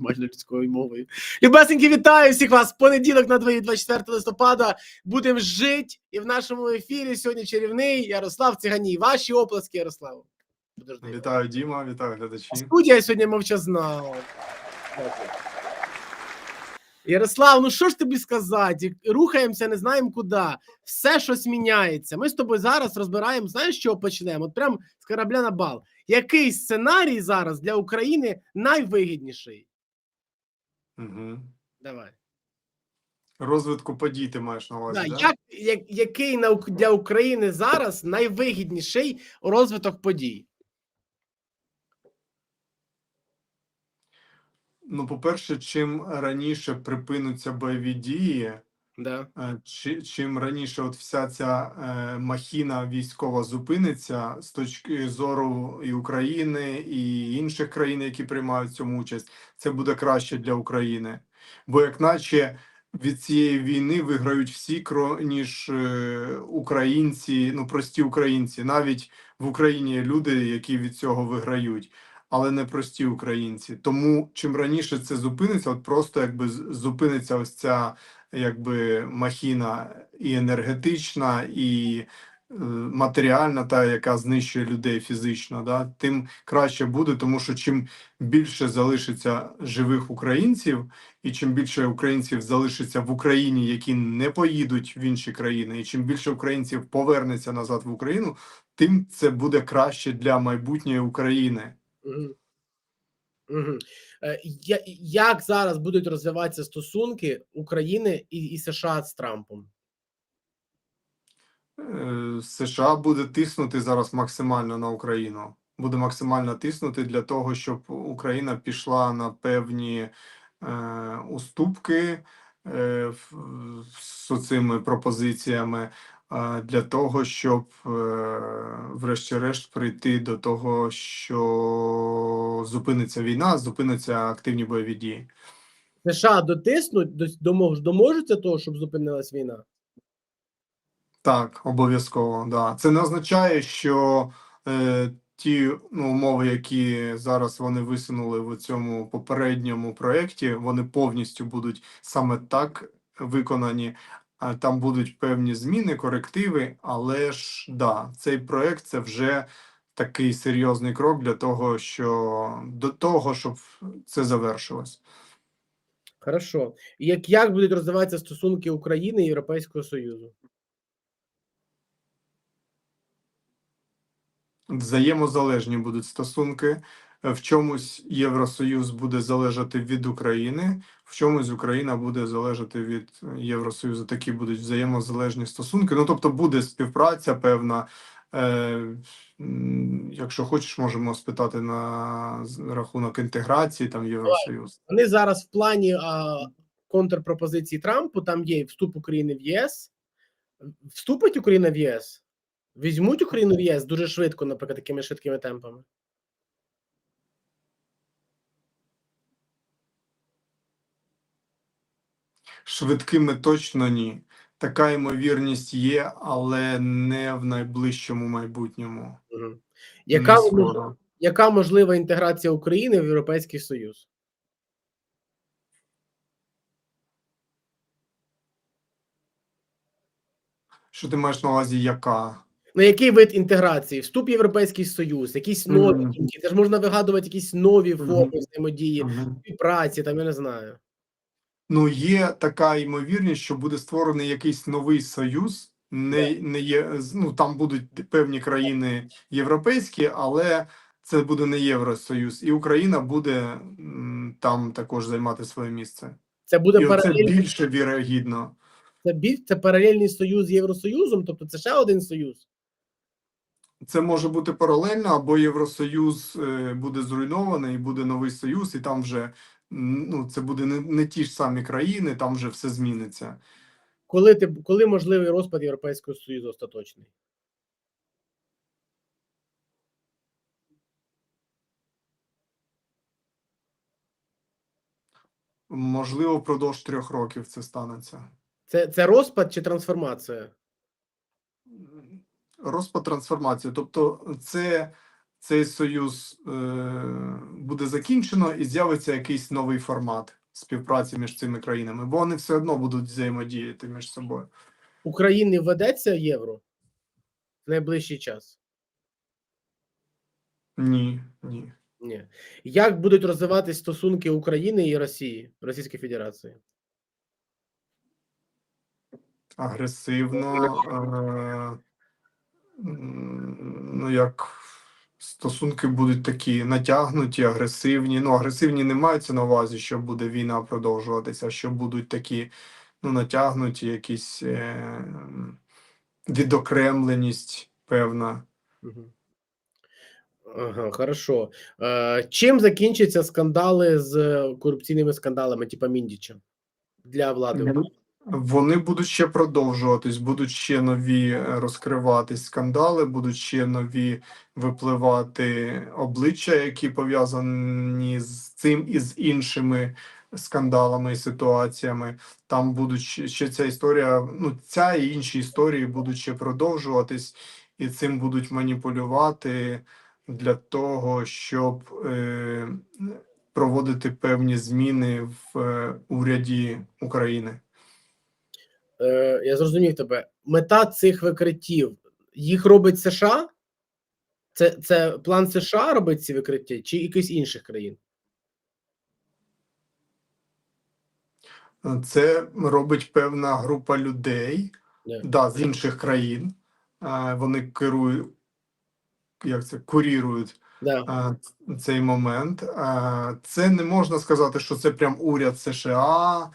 майже людською мовою. Любесенькі, вітаю всіх вас! Понеділок на дворі 24 листопада. Будемо жити. І в нашому ефірі сьогодні чарівний Ярослав Циганій. Ваші оплески, Ярослав. Подожди. Вітаю, Діма, вітаю глядачі. Студія сьогодні мовчазна. Ярослав, ну що ж тобі сказати? Рухаємося, не знаємо куди. Все щось міняється. Ми з тобою зараз розбираємо, знаєш, чого почнемо? От прям з корабля на бал. Який сценарій зараз для України найвигідніший? Угу. Давай. Розвитку подій ти маєш на увазі, Да, да? як, як, який на, для України зараз найвигідніший розвиток подій? Ну, по-перше, чим раніше припинуться бойові дії, Да. е, чи, чим раніше от вся ця е, махіна військова зупиниться з точки зору і України, і інших країн, які приймають цьому участь, це буде краще для України. Бо як наче від цієї війни виграють всі, ніж е, українці, ну прості українці. Навіть в Україні є люди, які від цього виграють, але не прості українці. Тому чим раніше це зупиниться, от просто якби зупиниться ось ця якби махіна і енергетична, і е, матеріальна, та яка знищує людей фізично, да, тим краще буде, тому що чим більше залишиться живих українців, і чим більше українців залишиться в Україні, які не поїдуть в інші країни, і чим більше українців повернеться назад в Україну, тим це буде краще для майбутньої України. Е, як зараз будуть розвиватися стосунки України і, і США з Трампом? Е, США буде тиснути зараз максимально на Україну. Буде максимально тиснути для того, щоб Україна пішла на певні е, уступки е, з цими пропозиціями для того, щоб е, врешті-решт прийти до того, що зупиниться війна, зупиняться активні бойові дії. США дотиснуть, до- домож, доможуться того, щоб зупинилась війна? Так, обов'язково, да. Це не означає, що е, ті ну, умови, які зараз вони висунули в цьому попередньому проєкті, вони повністю будуть саме так виконані. Там будуть певні зміни, корективи, але ж да, цей проєкт це вже такий серйозний крок для того, що до того, щоб це завершилось. Хорошо. Як, як будуть розвиватися стосунки України і Європейського Союзу? Взаємозалежні будуть стосунки. Е, В чомусь Євросоюз буде залежати від України, в чомусь Україна буде залежати від Євросоюзу. Такі будуть взаємозалежні стосунки. Ну тобто буде співпраця певна. Е, якщо хочеш, можемо спитати на рахунок інтеграції там Євросоюз. Вони зараз в плані а, контрпропозиції Трампу, там є вступ України в ЄС. Вступить Україна в ЄС? Візьмуть Україну в ЄС дуже швидко, наприклад, такими швидкими темпами. Швидкими точно ні. Така ймовірність є, але не в найближчому майбутньому. Угу. Яка, Не мож- скоро. яка можлива інтеграція України в Європейський Союз? Що ти маєш на увазі, яка? Ну, який вид інтеграції? Вступ в Європейський Союз, якісь нові Мгм. думки. Це ж можна вигадувати якісь нові форми взаємодії, Мгм. співпраці, там я не знаю. Ну, є така ймовірність, що буде створений якийсь новий союз. Не, не є, ну, там будуть певні країни європейські, але це буде не Євросоюз, і Україна буде там також займати своє місце. Це буде І оце паралельний, більше вірогідно. це, бі- це паралельний союз з Євросоюзом, тобто це ще один союз. Це може бути паралельно, або Євросоюз е, буде зруйнований, і буде новий союз, і там вже ну, це буде не, не ті ж самі країни, там вже все зміниться. Коли ти коли можливий розпад Європейського Союзу остаточний? Можливо, впродовж трьох років це станеться. Це, це розпад чи трансформація? Розпад трансформації. Тобто, це цей союз е, буде закінчено і з'явиться якийсь новий формат співпраці між цими країнами, бо вони все одно будуть взаємодіяти між собою. України введеться євро в найближчий час? Ні, ні. Ні. Як будуть розвиватись стосунки України і Росії, Російської Федерації? агресивно, е, ну як стосунки будуть такі натягнуті, агресивні. Ну, агресивні не мається на увазі, що буде війна продовжуватися, що будуть такі ну, натягнуті, якісь е, відокремленість певна. Ага, хорошо. Е, чим закінчаться скандали з е, корупційними скандалами, типа Міндіча для влади? Вони будуть ще продовжуватись, будуть ще нові е, розкриватись скандали, будуть ще нові випливати обличчя, які пов'язані з цим і з іншими скандалами і ситуаціями. Там будуть ще ця історія. Ну ця і інші історії будуть ще продовжуватись, і цим будуть маніпулювати для того, щоб е, проводити певні зміни в е, уряді України. Е, я зрозумів тебе. Мета цих викриттів їх робить США? Це, це план США робить ці викриття, чи якихось інших країн? Це робить певна група людей, Ні. да, з інших країн. Е, Вони керують, як це, курірують Да. е, цей момент. Це не можна сказати, що це прям уряд США.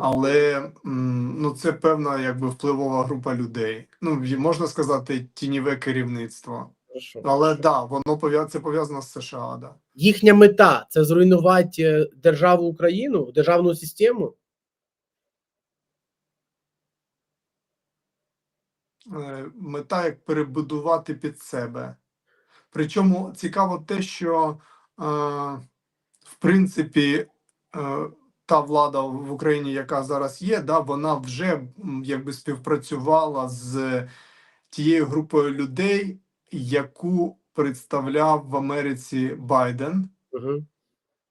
Але ну, це певна якби впливова група людей. Ну, можна сказати, тіньове керівництво. Хорошо. Але да, воно пов'я- це пов'язано з США, да. Їхня мета це зруйнувати е, державу Україну, державну систему. е, мета як перебудувати під себе. Причому цікаво те, що е, в принципі е, та влада в Україні, яка зараз є, да, вона вже якби співпрацювала з тією групою людей, яку представляв в Америці Байден. Угу.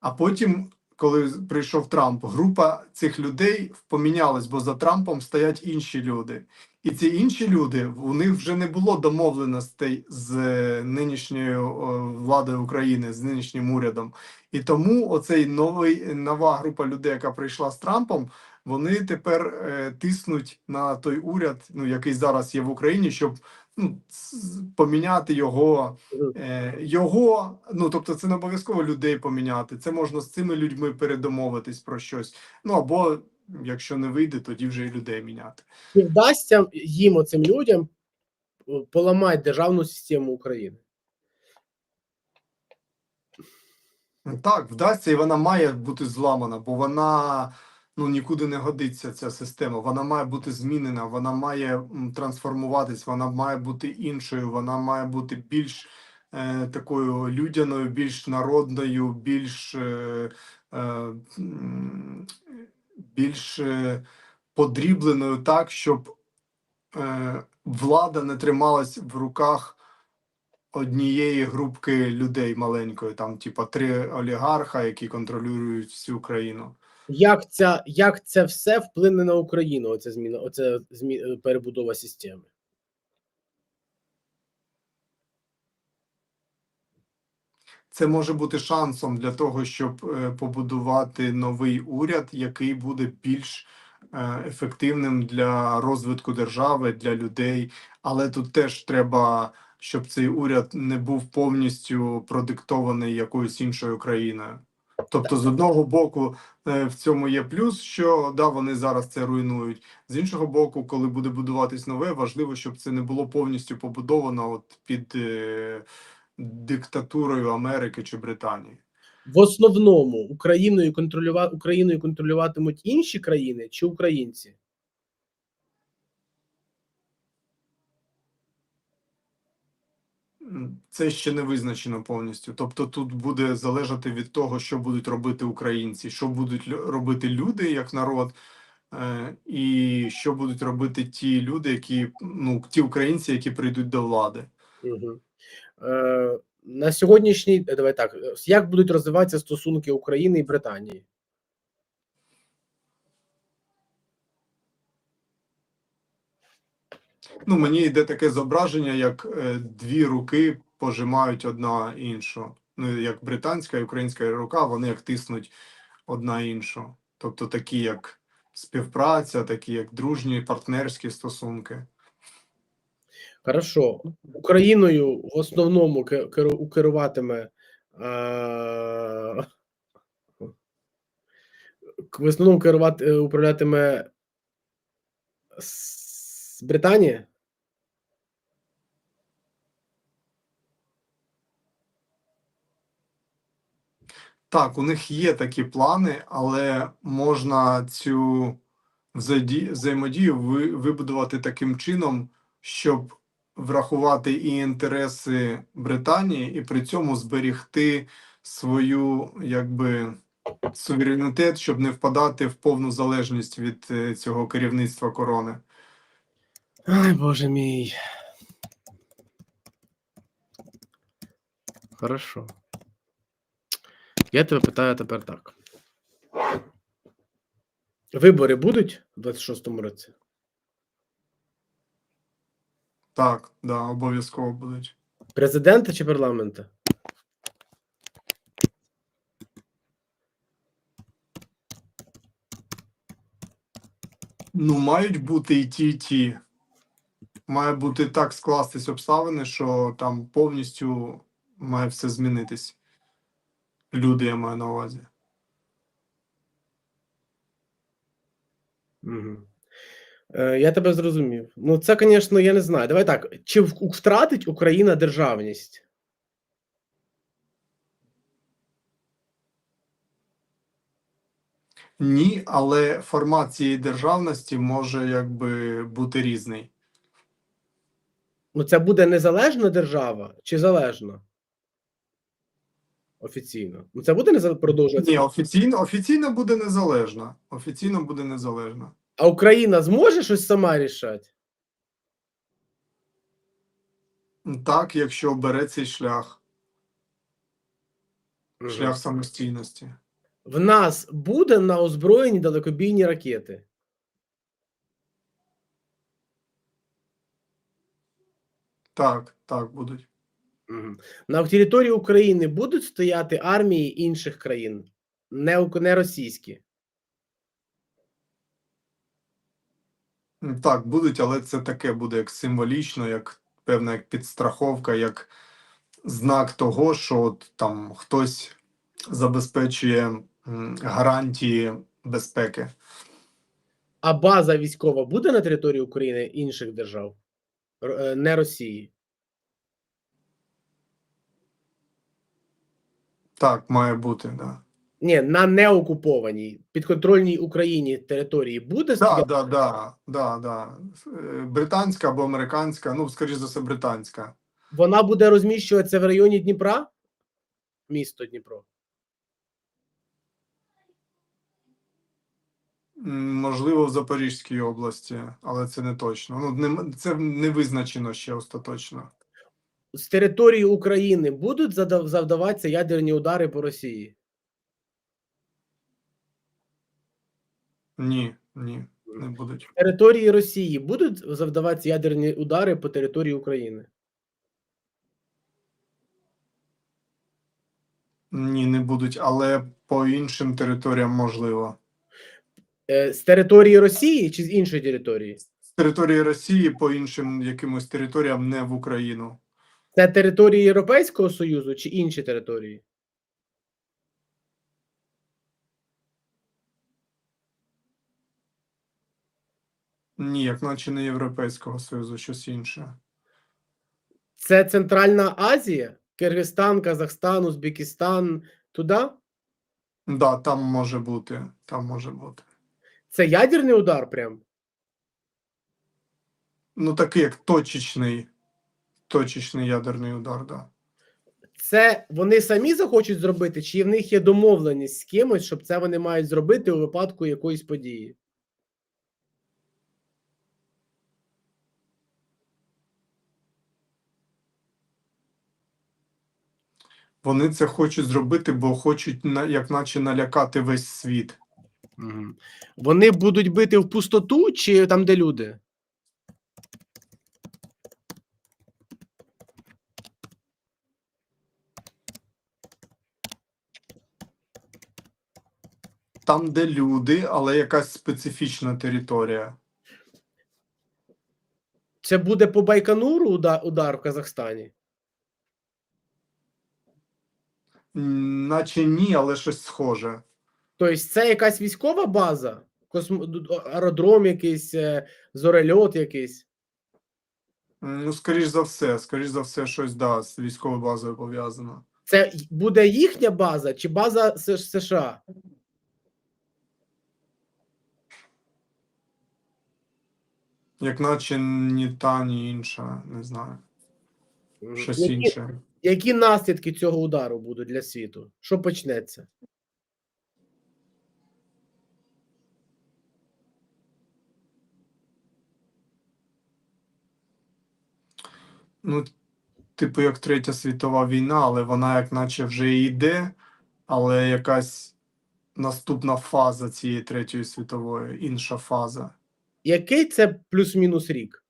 А потім, коли прийшов Трамп, група цих людей помінялась, бо за Трампом стоять інші люди. І ці інші люди у них вже не було домовленостей з е, нинішньою владою України, з нинішнім урядом. І тому оцей новий нова група людей, яка прийшла з Трампом, вони тепер е, тиснуть на той уряд, ну який зараз є в Україні, щоб ну, поміняти його Е, його, ну тобто, це не обов'язково людей поміняти. Це можна з цими людьми передомовитись про щось. Ну або якщо не вийде, тоді вже і людей міняти. Чи вдасться їм оцим людям поламати державну систему України? Так, вдасться, і вона має бути зламана, бо вона ну нікуди не годиться. Ця система. Вона має бути змінена, вона має трансформуватись, вона має бути іншою, вона має бути більш е, такою людяною, більш народною, більш е, е, більш е, подрібленою, так, щоб е, влада не трималась в руках однієї групки людей маленької, там, типа, три олігарха, які контролюють всю країну. Як ця, як це все вплине на Україну? Оця зміна, оця змі, е, перебудова системи? Це може бути шансом для того, щоб е, побудувати новий уряд, який буде більш е, ефективним для розвитку держави, для людей. Але тут теж треба, щоб цей уряд не був повністю продиктований якоюсь іншою країною. Тобто, з одного боку, е, в цьому є плюс, що да, вони зараз це руйнують. З іншого боку, коли буде будуватись нове, важливо, щоб це не було повністю побудовано от під е, диктатурою Америки чи Британії. В основному Україною контролювати Україною контролюватимуть інші країни чи українці? Це ще не визначено повністю. Тобто тут буде залежати від того, що будуть робити українці, що будуть робити люди як народ, е, і що будуть робити ті люди, які ну ті українці, які прийдуть до влади. Е, на сьогоднішній давай так, як будуть розвиватися стосунки України і Британії? Ну, мені йде таке зображення, як е, дві руки пожимають одна іншу. Ну, як британська і українська рука, вони як тиснуть одна іншу. Тобто такі, як співпраця, такі, як дружні партнерські стосунки. Хорошо, Україною в основному керу- керуватиме е- в основному керувати е, управлятиме с- Британія? Так, у них є такі плани, але можна цю взаємодію вибудувати таким чином, щоб врахувати і інтереси Британії, і при цьому зберігти свою якби суверенітет, щоб не впадати в повну залежність від е, цього керівництва корони. Ай, боже мій. Хорошо. Я тебе питаю тепер так. Вибори будуть у 26-му році? Так, да, обов'язково будуть. Президента чи парламента? Ну, мають бути і ті, і ті. Має бути так скластись обставини, що там повністю має все змінитись. Люди, я маю на увазі. Угу. Е, я тебе зрозумів. Ну, це, звісно, я не знаю. Давай так. Чи в- втратить Україна державність? Ні, але формат цієї державності може якби бути різний. Ну, це буде незалежна держава чи залежна? Офіційно. Ну, це буде незалежна продовжуватися. Ні, офіційно, офіційно буде незалежна. Офіційно буде незалежна. А Україна зможе щось сама рішати? Так, якщо обере цей шлях, шлях самостійності. В нас буде на озброєнні далекобійні ракети. Так, так, будуть. На території України будуть стояти армії інших країн, не, не російські. Так, будуть, але це таке буде як символічно, як певна як підстраховка, як знак того, що от, там хтось забезпечує гарантії безпеки. А база військова буде на території України інших держав, е, не Росії. Так, має бути, да. Ні, на неокупованій підконтрольній Україні території буде Да, да, да, да, да. Е, Британська або американська, ну, скоріш за все, британська. Вона буде розміщуватися в районі Дніпра? Місто Дніпро. Можливо, в Запорізькій області, але це не точно. Ну, не, це не визначено ще остаточно. З території України будуть завдаватися ядерні удари по Росії? Ні, ні, не будуть. З території Росії будуть завдаватися ядерні удари по території України? Ні, не будуть, але по іншим територіям можливо. Е, З території Росії чи з іншої території? З території Росії по іншим якимось територіям не в Україну. Це території Європейського Союзу чи інші території? Ні, як наче не Європейського Союзу, щось інше. Це Центральна Азія? Киргизстан, Казахстан, Узбекистан, туди? Да, там може бути. Там може бути. Це ядерний удар прям? Ну, такий як точечний, точечний ядерний удар, да. Це вони самі захочуть зробити, чи в них є домовленість з кимось, щоб це вони мають зробити у випадку якоїсь події? Вони це хочуть зробити, бо хочуть як наче налякати весь світ. Вони будуть бити в пустоту чи там, де люди? Там, де люди, але якась специфічна територія. Це буде по Байконуру удар, в Казахстані? Наче ні, але щось схоже. Тобто це якась військова база? Космо... аеродром якийсь, е, зорельот якийсь? Ну, скоріш за все, скоріш за все, щось да, з військовою базою пов'язано. Це буде їхня база чи база США? Як наче ні та, ні інша, не знаю. Щось Які, інше. які наслідки цього удару будуть для світу? Що почнеться? Ну, типу, як Третя світова війна, але вона як наче вже і йде, але якась наступна фаза цієї Третьої світової, інша фаза. Який це плюс-мінус рік?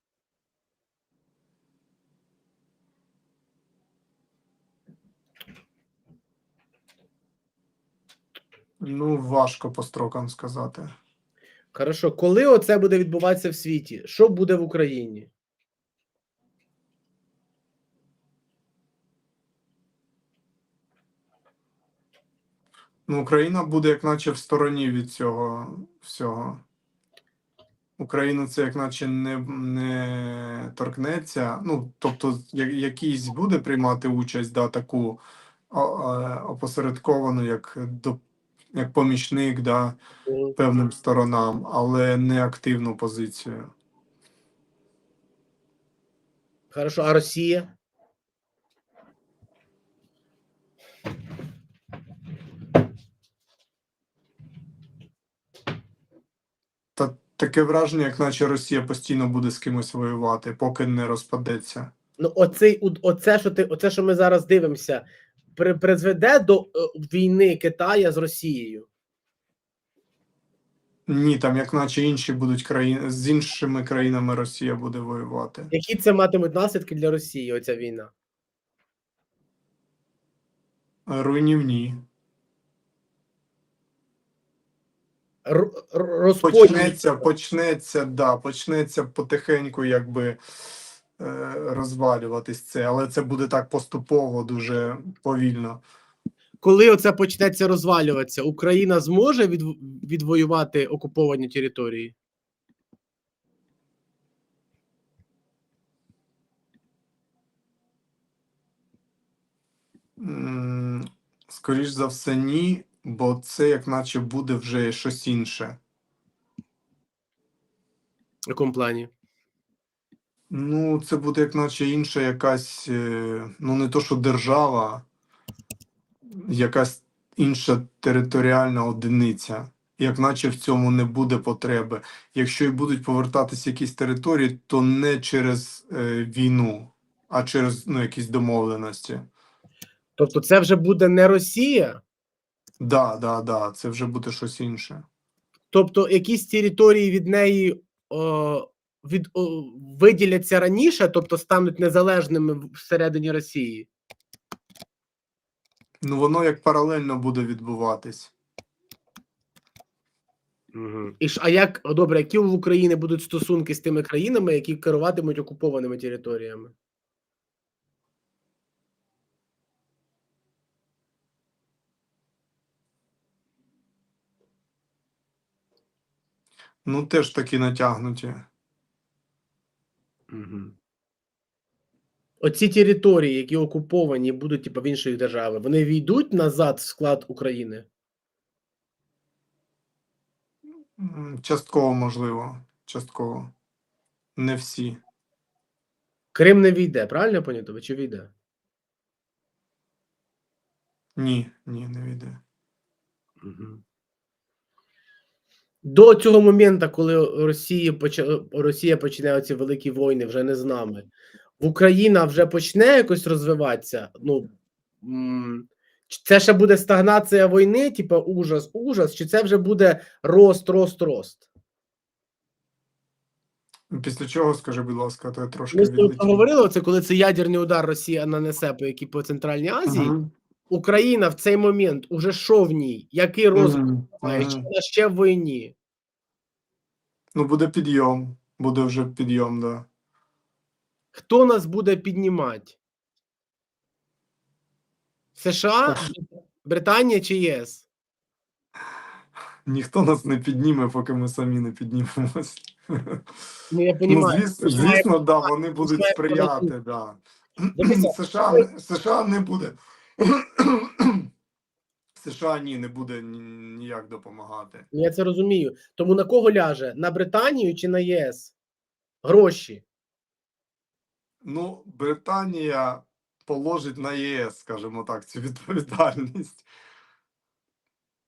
Ну, важко по строкам сказати. Хорошо, коли оце буде відбуватися в світі? Що буде в Україні? Ну, Україна буде як наче в стороні від цього всього. Україну це як наче не, не торкнеться. Ну, тобто, якийсь буде приймати участь, да, таку опосередковану, як, до, як помічник, да, певним сторонам, але не активну позицію. Хорошо, а Росія? Та таке враження, як наче Росія постійно буде з кимось воювати, поки не розпадеться. Ну, оцей, оце, що ти, оце, що ми зараз дивимося, при, призведе до е, війни Китая з Росією. Ні, там як наче інші будуть країни з іншими країнами Росія буде воювати. Які це матимуть наслідки для Росії, оця війна? Руйнівні. Розподіл. Почнеться, почнеться, да, почнеться потихеньку, якби е, розвалюватись це, але це буде так поступово, дуже повільно. Коли оце почнеться розвалюватися, Україна зможе від, відвоювати окуповані території? М, Скоріш за все, ні, бо це як наче буде вже щось інше. В якому плані? Ну, це буде як наче інша якась, е, ну не то, що держава, якась інша територіальна одиниця. Як наче в цьому не буде потреби. Якщо і будуть повертатися якісь території, то не через е, війну, а через ну, якісь домовленості. Тобто, це вже буде не Росія, Да, да, да, це вже буде щось інше. тобто якісь території від неї о, від, о, виділяться раніше, тобто стануть незалежними всередині Росії. Ну, воно як паралельно буде відбуватись. Угу. І ж, а як добре, які в Україні будуть стосунки з тими країнами, які керуватимуть окупованими територіями? Ну, теж такі натягнуті. Угу. Оці території, які окуповані, будуть типу, в інших державах, вони війдуть назад в склад України. Частково можливо. Частково. Не всі. Крим не війде, правильно я поняв? Чи війде? Ні, ні, не війде. Угу. До цього моменту, коли Росія. Росія почне ці великі війни, вже не з нами. В Україна вже почне якось розвиватися. Ну, це ще буде стагнація війни, типу ужас, ужас, чи це вже буде рост, рост, рост? Після чого, скажи, будь ласка, то я трошки Ми говорили, оце коли це ядерний удар Росія нанесе по які по Центральній Азії. Мгм. Україна в цей момент уже що в ній? Який розвиток Мгм. має? Чи вона ще в війні? Ну, буде підйом. Буде вже підйом, да. Хто нас буде піднімати? США, Британія чи ЄС? Ніхто нас не підніме, поки ми самі не піднімемось. Ну, я Ну, звісно, звісно, да, вони будуть сприяти, да. США, США не буде. США ні, не буде ніяк допомагати. Я це розумію. Тому на кого ляже? На Британію чи на ЄС? Гроші. Ну, Британія положить на ЄС, скажімо так, цю відповідальність.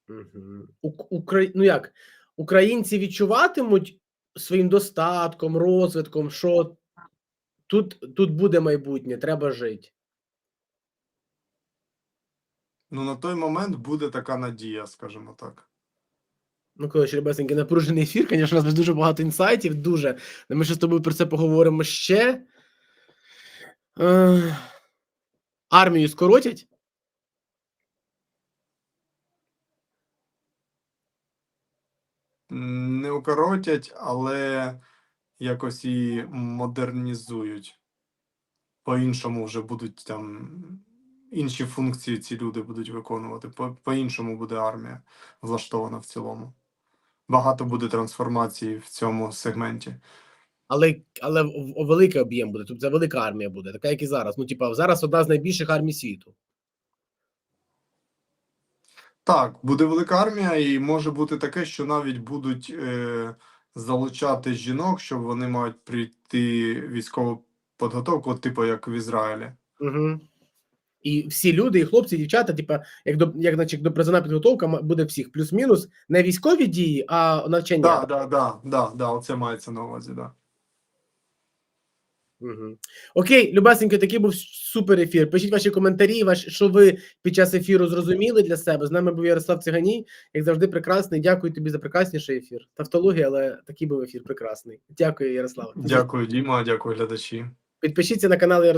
Угу. Укра... Ну як? Українці відчуватимуть своїм достатком, розвитком, що тут, тут буде майбутнє, треба жити. Ну, на той момент буде така надія, скажімо так. Ну, коротше, ребесенький, напружений ефір. Звісно, у нас дуже багато інсайтів, дуже. Ми ще з тобою про це поговоримо ще. Е... Армію скоротять? Не укоротять, але якось її модернізують. По-іншому вже будуть там інші функції ці люди будуть виконувати. По- По-іншому буде армія влаштована в цілому. Багато буде трансформації в цьому сегменті. Але, але великий об'єм буде. Тобто це велика армія буде, така, як і зараз. Ну, типа, зараз одна з найбільших армій світу. Так, буде велика армія, і може бути таке, що навіть будуть е, залучати жінок, щоб вони мають прийти військову підготовку, типу як в Ізраїлі. Угу. І всі люди, і хлопці, і дівчата, типа, як до як, значить, до призовна підготовка буде всіх, плюс-мінус, не військові дії, а навчання. Так, так, так, да, да, оце мається на увазі, да. Угу. Окей, Любасенько, такий був супер ефір. Пишіть ваші коментарі, ваш, що ви під час ефіру зрозуміли для себе. З нами був Ярослав Циганій, як завжди, прекрасний. Дякую тобі за прекрасніший ефір. Тавтологія, але такий був ефір прекрасний. Дякую, Ярослав. Дякую, Діма, дякую, глядачі. Підпишіться на канал Ярослава.